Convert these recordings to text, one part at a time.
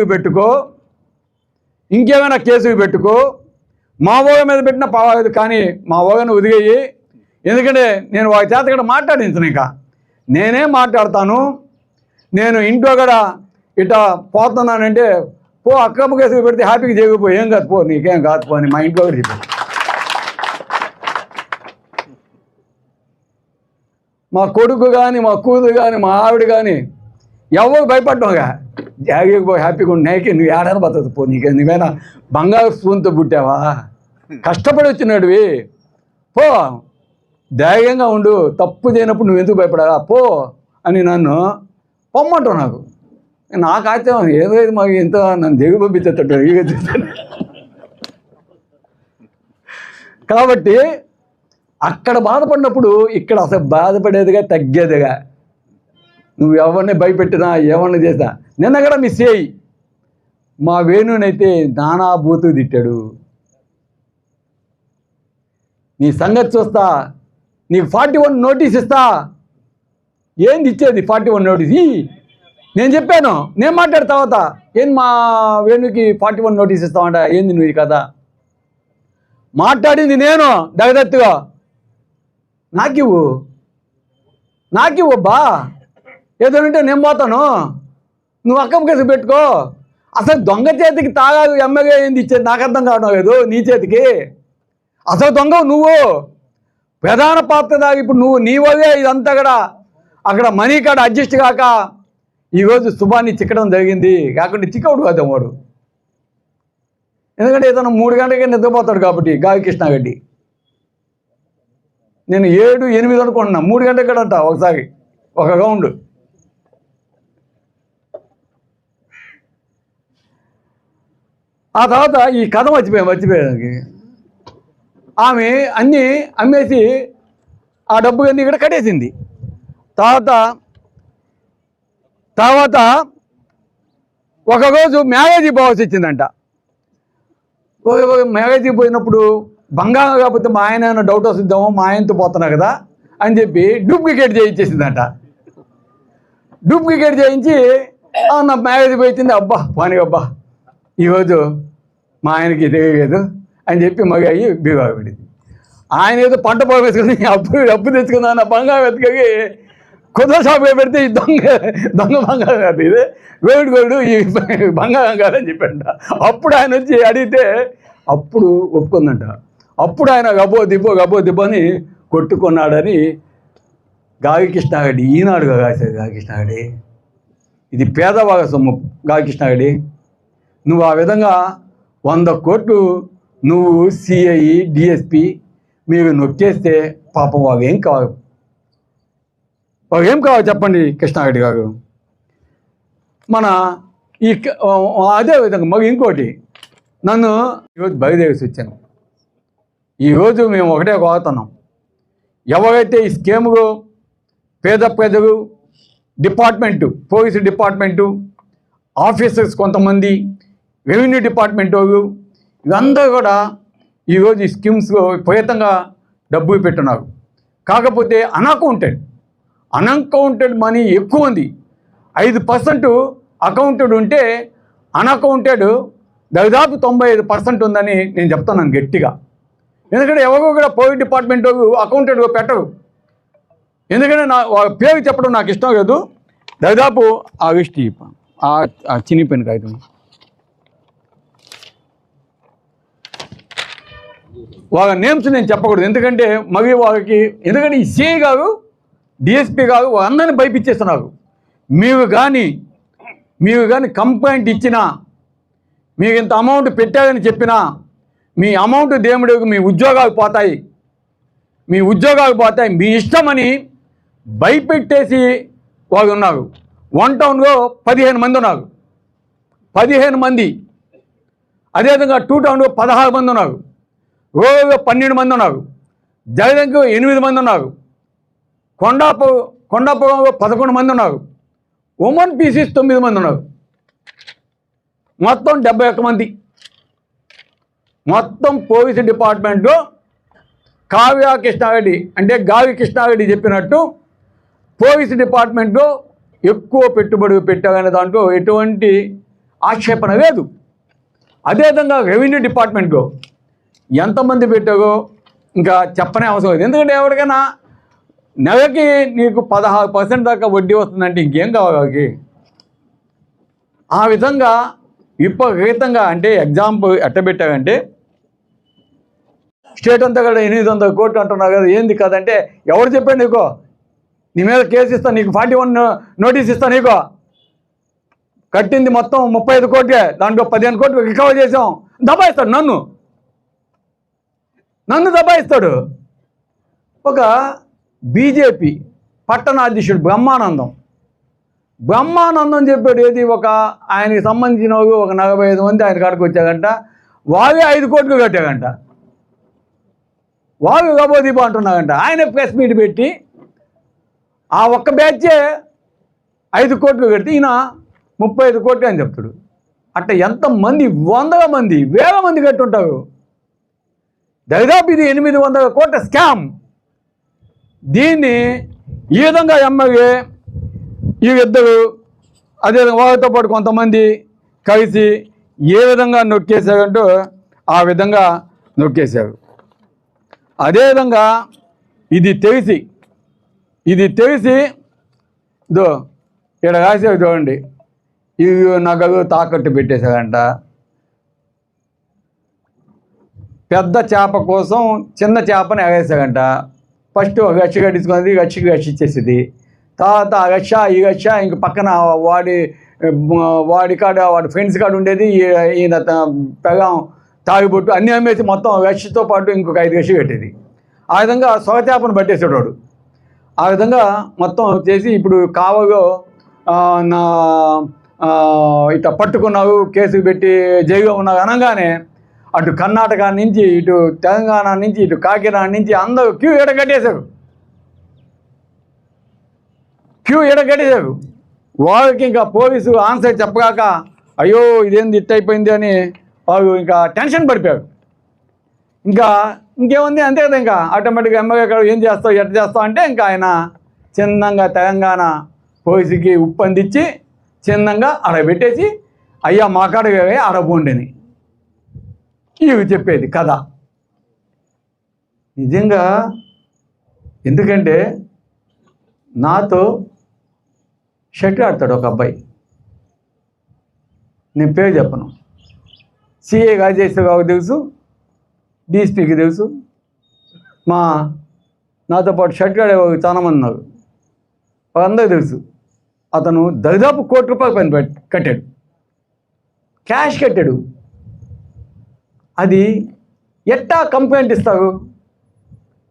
కేసుకు పెట్టుకో ఇంకేమైనా కేసుకు పెట్టుకో మా ఓగ మీద పెట్టిన పర్వాలేదు కానీ మా ఓగను ఉదిగేయి. ఎందుకంటే నేను వారి చేత కూడా మాట్లాడించను ఇంకా. నేనే మాట్లాడతాను. నేను ఇంట్లో కూడా ఇట పోతున్నానంటే పో అక్కమ్మ కేసుకు పెడితే హ్యాపీగా చేయకపో ఏం కాదు పో నీకేం కాదు పో అని మా ఇంట్లో కూడా చెప్పాను మా కొడుకు కానీ మా కూతురు కానీ మా ఆవిడ కానీ ఎవరు భయపడ్డాగా జాగికి పోయి హ్యాపీగా ఉండి. నువ్వు ఏడాది బతదు పో నీకు. నువ్వేనా బంగారు స్పూన్తో పుట్టావా? కష్టపడి వచ్చినాడువి. పో. ధైర్యంగా ఉండు. తప్పు చేయనప్పుడు నువ్వు ఎందుకు భయపడాలా? పో అని నన్ను పొమ్మంటావు నాకు. నాకు అయితే ఏదో ఇది మాకు ఇంత నన్ను దిగు పంపించేటట్టు. కాబట్టి అక్కడ బాధపడినప్పుడు ఇక్కడ అసలు బాధపడేదిగా తగ్గేదిగా నువ్వు ఎవరిని భయపెట్టినా ఏమన్నా చేసినా నిన్న కూడా మిస్ చేయి మా వేణునైతే నానాభూతు తిట్టాడు. నీ సంగతి చూస్తా నీకు ఫార్టీ వన్ నోటీస్ ఇస్తా. ఏంది ఇచ్చేది ఫార్టీ వన్ నోటీస్? నేను చెప్పాను నేను మాట్లాడిన తర్వాత ఏంది మా వేణుకి ఫార్టీ వన్ నోటీస్ ఇస్తామంట ఏంది నువ్వు ఈ కదా మాట్లాడింది నేను దగదత్తుగా. నాకివ్వు నాకివ్వు బా ఏదోనంటే నేను పోతాను. నువ్వు అక్కం కేసు పెట్టుకో. అసలు దొంగ చేతికి తాగా ఎమ్మగా ఏంది ఇచ్చేది? నాకు అర్థం కావడం లేదు నీ చేతికి. అసలు దొంగ నువ్వు. ప్రధాన పాత్ర దాకా ఇప్పుడు నువ్వు నీ వల్లే ఇదంతా కూడా అక్కడ మనీ కాడ అడ్జస్ట్ కాక ఈరోజు శుభాన్ని చిక్కడం జరిగింది. కాకుండా చిక్కవుడు కదా వాడు. ఎందుకంటే ఇతను మూడు గంటలకే నిద్రపోతాడు కాబట్టి గావి కృష్ణారెడ్డి నేను ఏడు ఎనిమిది అనుకుంటున్నా. మూడు గంటలకి కూడా అంట ఒకసారి. ఒక రౌండ్. ఆ తర్వాత ఈ కథ మర్చిపోయాం మర్చిపోయానికి ఆమె అన్నీ అమ్మేసి ఆ డబ్బు అన్నీ ఇక్కడ కట్టేసింది. తర్వాత తర్వాత ఒకరోజు మ్యారేజీ పోవాల్సి వచ్చిందంట మ్యారేజీకి మ్యారేజీ పోయినప్పుడు బంగారం కాకపోతే మా ఆయన ఏమైనా డౌట్ వస్తుందేమో మా ఆయనతో పోతున్నా కదా అని చెప్పి డూప్లికేట్ చేయించేసిందంట. డూప్లికేట్ చేయించి నా మ్యారేజ్ పోయింది అబ్బా పానీ అబ్బా. ఈరోజు మా ఆయనకి తెలియలేదు అని చెప్పి మగ అయ్యి బీరువా పడింది. ఆయన ఏదో పంట పొలం వేసుకుని అప్పు అప్పు తెచ్చుకుందామన్న బంగారం వెతకగి కుదుర షాప్లో పెడితే ఈ దొంగ దొంగ బంగారం కాదు ఇది. వేడు వేడు ఈ బంగారం కాదని చెప్పంట. అప్పుడు ఆయన వచ్చి అడిగితే అప్పుడు ఒప్పుకుందంట. అప్పుడు ఆయన గబో దిబ్బో గబో దిబ్బో అని కొట్టుకున్నాడని గావి కృష్ణాగడి ఈనాడుగా కాసేది గావి ఇది పేదవాగ సొమ్ము గావి కృష్ణాగడి నువ్వు ఆ విధంగా వంద కోట్లు నువ్వు సిఐ డిఎస్పి మీరు నొక్కేస్తే పాపం అవేం ఏం కావాలి కావు ఏం చెప్పండి కృష్ణారెడ్డి గారు. మన ఈ అదే విధంగా మాకు ఇంకోటి. నన్ను ఈరోజు బయలుదేరేసి వచ్చాను. ఈరోజు మేము ఒకటే కోరుతున్నాం ఎవరైతే ఈ స్కీములు పేద ప్రజలు డిపార్ట్మెంటు పోలీసు డిపార్ట్మెంటు ఆఫీసర్స్ కొంతమంది రెవెన్యూ డిపార్ట్మెంట్ వాళ్ళు ఇదంతా కూడా ఈరోజు ఈ స్కీమ్స్లో విపరీతంగా డబ్బులు పెట్టున్నారు కాకపోతే అన్అకౌంటెడ్ అన్అకౌంటెడ్ మనీ ఎక్కువ ఉంది. ఐదు పర్సెంట్ అకౌంటెడ్ ఉంటే అన్అకౌంటెడ్ దాదాపు తొంభై ఐదు పర్సెంట్ ఉందని నేను చెప్తున్నాను గట్టిగా. ఎందుకంటే ఎవరో కూడా పోలీస్ డిపార్ట్మెంట్ అకౌంటెడ్ పెట్టరు. ఎందుకంటే నా పేరు చెప్పడం నాకు ఇష్టం లేదు. దాదాపు ఆ విష్టి ఆ చినిపోయిన కాగితం. వాళ్ళ నేమ్స్ నేను చెప్పకూడదు. ఎందుకంటే మగి వాళ్ళకి ఎందుకంటే ఈ సిఐ గారు డిఎస్పీ గారు అందరిని భయపించేస్తున్నారు మీరు కానీ మీరు కానీ కంప్లైంట్ ఇచ్చినా మీకు ఇంత అమౌంట్ పెట్టారని చెప్పినా మీ అమౌంట్ దేవుడికి మీ ఉద్యోగాలు పోతాయి. మీ ఉద్యోగాలు పోతాయి. మీ ఇష్టమని భయపెట్టేసి వాళ్ళు ఉన్నారు. వన్ టౌన్లో పదిహేను మంది ఉన్నారు. పదిహేను మంది. అదేవిధంగా టూ టౌన్లో పదహారు మంది ఉన్నారు. ఓవేలో పన్నెండు మంది ఉన్నారు. జగదంకు ఎనిమిది మంది ఉన్నారు. కొండాపు కొండాపురంలో పదకొండు మంది ఉన్నారు. ఉమెన్ పీసీస్ తొమ్మిది మంది ఉన్నారు. మొత్తం డెబ్బై ఒక్క మంది. మొత్తం పోలీసు డిపార్ట్మెంట్లో కావ్య కృష్ణారెడ్డి అంటే గావి కృష్ణారెడ్డి చెప్పినట్టు పోలీసు డిపార్ట్మెంట్లో ఎక్కువ పెట్టుబడి పెట్టారనే దాంట్లో ఎటువంటి ఆక్షేపణ లేదు. అదేవిధంగా రెవెన్యూ డిపార్ట్మెంట్లో ఎంతమంది పెట్టావో ఇంకా చెప్పనే అవసరం లేదు. ఎందుకంటే ఎవరికైనా నెలకి నీకు పదహారు పర్సెంట్ దాకా వడ్డీ వస్తుందంటే ఇంకేం కావాలి ఆ విధంగా విపరీతంగా అంటే ఎగ్జాంపుల్ ఎట్టబెట్టావంటే స్టేట్ అంతా కూడా ఎనిమిది వందల కోట్లు అంటున్నారు కదా ఏంది కదంటే ఎవరు చెప్పాడు నీకో? నీ మీద కేసు ఇస్తా నీకు ఫార్టీ వన్ నోటీస్ ఇస్తా నీకో. కట్టింది మొత్తం ముప్పై ఐదు కోట్లే దాంట్లో పదిహేను కోట్లు రికవర్ చేసాం దబాయిస్తాడు నన్ను. నన్ను దబాయిస్తాడు. ఒక బీజేపీ పట్టణాధ్యక్షుడు బ్రహ్మానందం. బ్రహ్మానందం చెప్పాడు ఏది ఒక ఆయనకి సంబంధించిన ఒక నలభై ఐదు మంది ఆయన కాడికి వచ్చాకంట వాళ్ళే ఐదు కోట్లు కట్టాకంట వాళ్ళు గబోదీప అంటున్నారంట. ఆయన ప్రెస్ మీట్ పెట్టి ఆ ఒక్క బ్యాచే ఐదు కోట్లు కడితే ఈయన ముప్పై ఐదు కోట్లు అని చెప్తాడు. అట్ట ఎంతమంది వందల మంది వేల మంది కట్టుంటారు. దాదాపు ఇది ఎనిమిది వందల కోట్ల స్కామ్. దీన్ని ఈ విధంగా ఎమ్మెల్యే ఈ ఇద్దరు అదే వాళ్ళతో పాటు కొంతమంది కలిసి ఏ విధంగా నొక్కేశారంటూ ఆ విధంగా నొక్కేశారు. అదేవిధంగా ఇది తెలిసి ఇది తెలిసి దో ఇక్కడ రాసేవి చూడండి. ఇవి నగలు తాకట్టు పెట్టేశారంట. పెద్ద చేప కోసం చిన్న చేపని ఎగేసాడంట ఫస్ట్ గచ్చి కట్టించుకున్నది గచ్చికి గచ్చి ఇచ్చేసింది. తర్వాత ఆ గచ్చ ఈ గచ్చ ఇంక పక్కన వాడి వాడి కాడ వాడి ఫ్రెండ్స్ కాడ ఉండేది ఈయన పెగం తాగిబొట్టు అన్నీ అమ్మేసి మొత్తం గచ్చితో పాటు ఇంకొక ఐదు గచ్చి కట్టేది. ఆ విధంగా సొగ చేపను ఆ విధంగా మొత్తం చేసి ఇప్పుడు కావలో నా ఇట్లా పట్టుకున్నావు కేసు పెట్టి జైగా ఉన్నావు అనగానే అటు కర్ణాటక నుంచి ఇటు తెలంగాణ నుంచి ఇటు కాకినాడ నుంచి అందరూ క్యూ ఎడగట్టేశారు క్యూ ఎడగట్టేశారు వాళ్ళకి ఇంకా పోలీసు ఆన్సర్ చెప్పగాక అయ్యో ఇదేంది ఇట్ అయిపోయింది అని వాళ్ళు ఇంకా టెన్షన్ పడిపోయారు. ఇంకా ఇంకేముంది? అంతే కదా ఇంకా. ఆటోమేటిక్గా ఎమ్మెల్యే గారు ఏం చేస్తావు ఎట్ట చేస్తావు అంటే ఇంకా ఆయన చిన్నంగా తెలంగాణ పోలీసుకి ఉప్పు అందించి చిన్నంగా ఆడ పెట్టేసి అయ్యా మా కాడ ఆడ ఇవి చెప్పేది కథ నిజంగా ఎందుకంటే నాతో షటిల్ ఆడతాడు ఒక అబ్బాయి. నేను పేరు చెప్పను. సిఏ రాజేశ్వరరావు తెలుసు డీఎస్పీకి తెలుసు. మా నాతో పాటు షటిల్ ఆడేవాళ్ళు చాలామంది ఉన్నారు. వాళ్ళందరికీ తెలుసు. అతను దరిదాపు కోటి రూపాయలు పని కట్టాడు. క్యాష్ కట్టాడు. అది ఎట్టా కంప్లైంట్ ఇస్తారు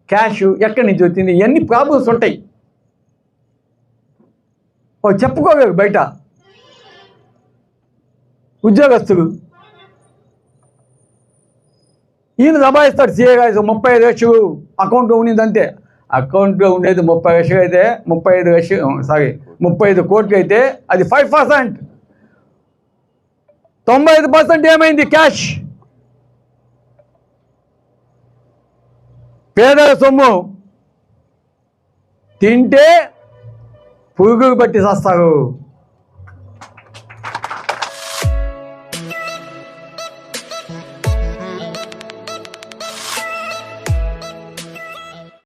క్యాష్ ఎక్కడి నుంచి వచ్చింది? ఎన్ని ప్రాబ్లమ్స్ ఉంటాయి? ఓ చెప్పుకోలేదు బయట. ఉద్యోగస్తులు. ఈయన దబాయిస్తాడు సీఏ గారు. ముప్పై ఐదు లక్షలు అకౌంట్లో ఉన్నది అకౌంట్లో ఉండేది ముప్పై లక్షలు అయితే ముప్పై ఐదు లక్షలు సారీ ముప్పై ఐదు కోట్లు అయితే అది ఫైవ్ పర్సెంట్ తొంభై ఐదు పర్సెంట్ ఏమైంది? క్యాష్. పేదల సొమ్ము. తింటే పురుగులు పట్టి చస్తారు